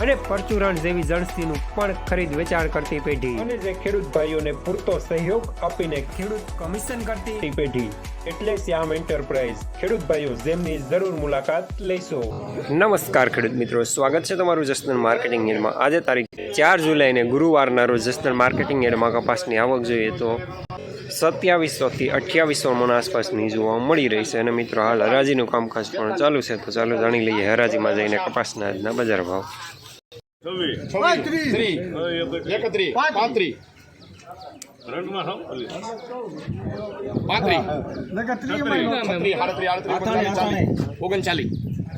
અને પરચુરણ જેવી જણસીનું પણ ખરીદ વેચાણ કરતી પેઢી. અને જે ખેડૂત ભાઈઓને પૂરતો સહયોગ આપીને ખેડૂત કમિશન કરતી પેઢી. એટલે શ્યામ એન્ટરપ્રાઇઝ ખેડૂત ભાઈઓ જેમની જરૂર મુલાકાત લેશો. નમસ્કાર ખેડૂત મિત્રો સ્વાગત છે તમારું જસદન માર્કેટિંગ એડમાં. આજે તારીખ ચાર જુલાઈને ગુરુવારના રોજ જસદન માર્કેટિંગ એડમાં કપાસની આવક જોઈએ તો સત્યાવીસોથી અઠ્યાવીસો મણ આસપાસની જોવા મળી રહી છે. અને મિત્રો હાલ હરાજીનું કામકાજ પણ ચાલુ છે. તો ચાલો જાણી લઈએ હરાજીમાં જઈને કપાસના આજના બજાર ભાવ. એકત્રીસ પાંત્રીસ પાંત્રીસ છત્રીસ આડત્રીસ આડત્રીસ ઓગણચાલીસ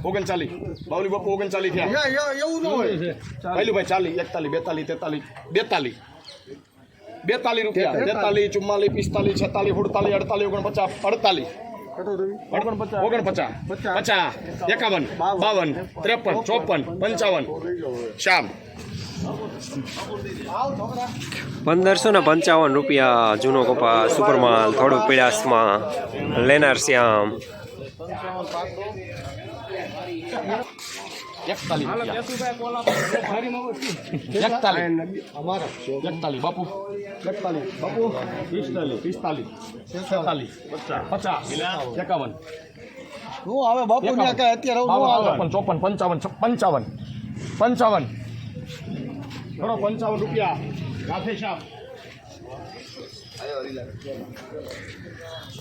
ઓગણચાલીસ બાવલી બાપુ ઓગણચાલીસ થયા પહેલું ભાઈ ચાલીસ એકતાલીસ બેતાલીસ તેતાલીસ બેતાલીસ બેતાલીસ રૂપિયા તેતાલીસ ચુમ્માલીસ પિસ્તાલીસ છેતાલીસ સુડતાલીસ અડતાલીસ ઓગણપચાસ અડતાલીસ ઓગણપચાસ. પચાસ. એકાવન. બાવન. ત્રેપન. ચોપન. પંચાવન. શ્યામ. પંદરસો ને પંચાવન રૂપિયા જૂનો કપાસ સુપરમાલ થોડું પીડાસમાં લેનાર શ્યામ. એકતાલીસ એકતાલીસ. એકતાલીસ બાપુ. એકતાલીસ. બાપુ. પિસ્તાલીસ. પિસ્તાલીસ. છેતાલીસ. પચાસ. એકાવન. હું આવે બાપુ? અત્યારે હું ચોપન પંચાવન પંચાવન. પંચાવન. થોડો પંચાવન રૂપિયા. રાધે શ્યામ.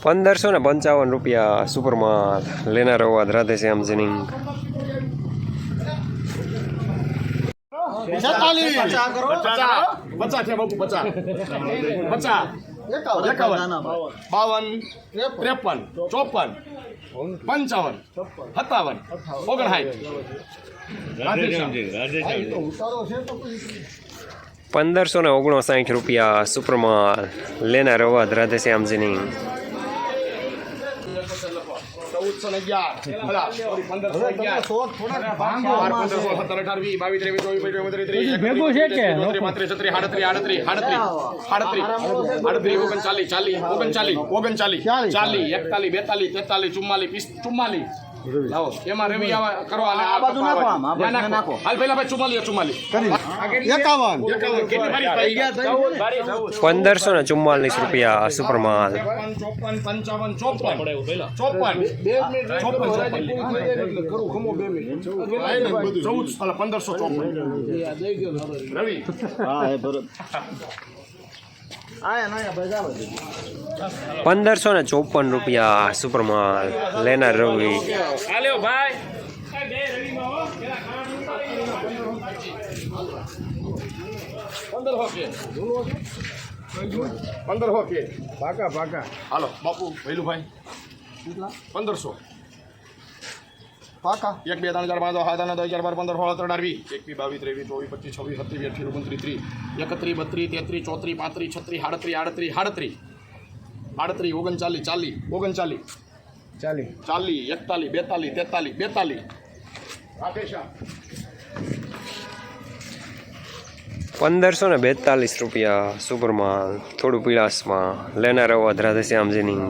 પંદરસો ને પંચાવન રૂપિયા સુપરમાં લેનાર અવાજ રાધે શ્યામ જનિંગ પચાસ છે બાપુ પચાસ. પચાસ. બાવન. ત્રેપન. ચોપન પંચાવન સત્તાવન ઓગણસાઠ. પંદરસો ને ઓગણસાઠ રૂપિયા સુપરમાલ લેનાર અવાજ રાધે શ્યામ જનિંગ ચૌદસો ને અગિયાર. પંદરસો ને શોખ થોડાક પંદરસો, સત્તર, અઢાર, વીસ, બાવીસ, ત્રેવીસ, ચોવીસ, પચીસ, ત્રીસ, એકત્રીસ, ચોત્રીસ, પાંત્રીસ, છત્રીસ, આડત્રીસ, આડત્રીસ, આડત્રીસ, આડત્રીસ, આડત્રીસ, ઓગણચાલીસ, ચાલીસ, ઓગણચાલીસ, ઓગણચાલીસ, ચાલીસ, એકતાલીસ, બેતાલીસ, તેતાલીસ, ચુમ્માલીસ, ચુમ્માલીસ. લાવો, એમાં રવિ આવા કરો અને આ બાજુ નાખો આમ, નાખો. હાલ પેલા ભાઈ? પંદરસો ને ચુમ્માલીસ રૂપિયા સુપરમાલ ચોપન, ચોપન, પંચાવન, ચોપન. ચોપન. ચોપન, ચોપન. ચૌદ, અલા, પંદરસો ચોપન. રવિ. પંદરસો ને ચોપન રૂપિયા સુપરમાલ લેનાર રવિ. પંદર હો કે. પંદર હો કે. પાકા પાકા હાલો બાપુ પંદરસો. પાકા? એક બે ત્રણ ચાર પાંચ છ સાત દસ અગિયાર બાર પંદર સોળ ત્રણ અઢાર એક બી બાવીસ ત્રેવીસ ચોવીસ પચીસ છવ્વીસ સત્યાવીસ અઠ્યાવીસ ઓગણત્રીસ ત્રીસ. એકત્રીસ બત્રીસ તેત્રીસ ચોત્રીસ પાંત્રીસ છત્રીસ આડત્રીસ આડત્રીસ આડત્રીસ આડત્રીસ ઓગણચાલીસ ચાલીસ ઓગણચાલીસ. ચાલી ચાલીસ એકતાલીસ બેતાલીસ તેતાલીસ બેતાલીસ. રાકેશા પંદરસો ને બેતાલીસ રૂપિયા સુપરમાલ થોડું પીળાસમાં લેનાર અવાજ રાધે શ્યામ જનિંગ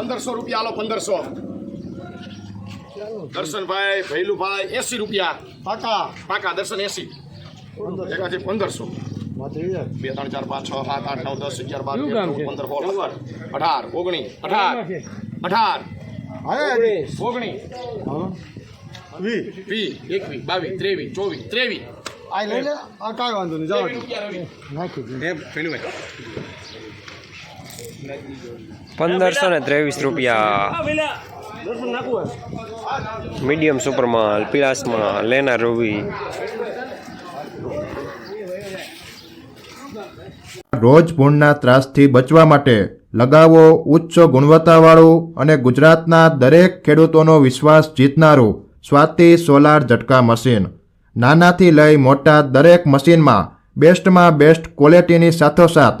પંદરસો રૂપિયા આલો પંદરસો. દર્શનભાઈ ભૈલુભાઈ એસી રૂપિયા. પાકા. પાકા દર્શન એસી. એકાથી પંદરસો. બે ત્રણ ચાર પાંચ છ સાત આઠ નવ દસ અગિયાર બાર પંદર સોળ સત્તર અઢાર ઓગણીસ અઢાર અઢાર હવે ઓગણીસ વી વીસ. એકવીસ બાવીસ ત્રેવીસ ચોવીસ ત્રેવીસ. આ લઈ લે. આ કાંઈ વાંધો નહીં. જાઓ. નાખી દે. પંદરસો ને ત્રેવીસ રૂપિયા. મીડિયમ સુપરમાલ પીળાસમાં લેના રૂવી રોજ ભૂણના ત્રાસથી બચવા માટે લગાવો ઉચ્ચ ગુણવત્તાવાળું અને ગુજરાતના દરેક ખેડૂતોનો વિશ્વાસ જીતનારું સ્વાતિ સોલાર ઝટકા મશીન. નાનાથી લઈ મોટા દરેક મશીનમાં બેસ્ટમાં બેસ્ટ ક્વોલિટીની સાથોસાથ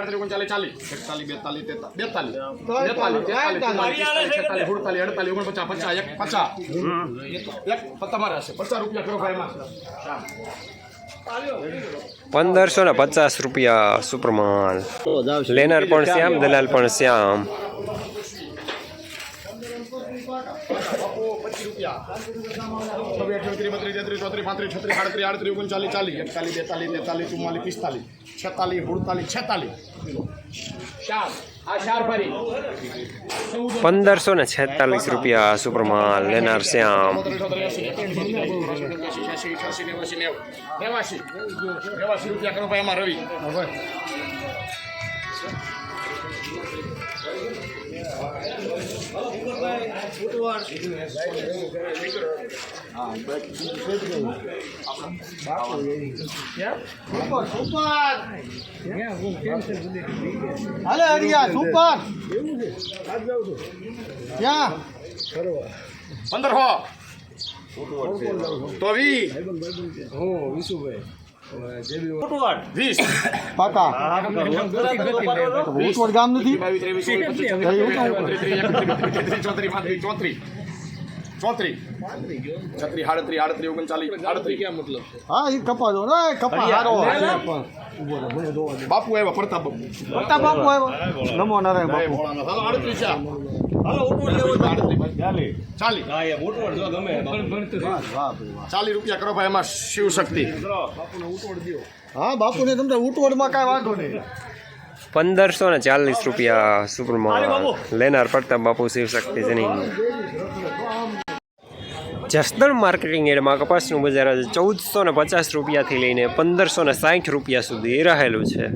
આડત્રીસ ઓગણચાલીસ ચાલીસ એકતાલીસ બેતાલીસ બેતાલીસ બેતાલીસ તેતાલીસ છેતાલીસ સુડતાલીસ અડતાલીસ ઓગણપચાસ પચાસ એક પચાસ. એક તમારા હશે પચાસ રૂપિયા કરો ભાઈ પંદરસો ને પચાસ રૂપિયા સુપરમાન લેનાર પણ શ્યામ દલાલ પણ શ્યામ. છવ્વીસ અઠ્યાવીસ ત્રીસ બત્રીસ તેત્રીસ ચોત્રીસ પાંત્રીસ છત્રીસ આડત્રીસ આડત્રીસ ઓગણચાલીસ ચાલીસ એકતાલીસ બેતાલીસ તેતાલીસ ચુમ્માલીસ પિસ્તાલીસ છેતાલીસ સુડતાલીસ છેતાલીસ. ચાર. આ ચાર ફરી. પંદરસો ને છેતાલીસ રૂપિયા સુપરમાન લેનાર શ્યામ. રૂપિયા કરો ભાઈ રવિ. હાલે હરિયા સુપર. ક્યાં? પંદર હો. તો વી. વીસ પાકા ઉટવડ ગામ નથી ચોત્રી છત્રીસ આડત્રીસ આડત્રીસ ઓગણચાલીસ આડત્રીસ ક્યાં મતલબ હા એ કપા દો ને કપા હારો બાપુ આવ્યા પ્રતાપ બાપુ. પત્તા બાપુ આવ્યા. નમો નારાયણ બાપુ. હાલો ભોળાનાથ. હાલો આડત્રીસ છે. આડત્રીસ. ચાલી. ચાલી. રૂપિયા કરો ભાઈ એમાં શિવ શક્તિ હા બાપુ ને તમને ઉટવડમાં કાંઈ વાંધો નહીં. પંદરસો ને ચાલીસ રૂપિયા સુપરમાં લેનાર પડતા બાપુ શિવશક્તિ જની જસદણ માર્કેટિંગ એડમાં કપાસનું બજાર આજે ચૌદસો ને પચાસ રૂપિયાથી લઈને પંદરસો ને સાઠ રૂપિયા સુધી રહેલું છે.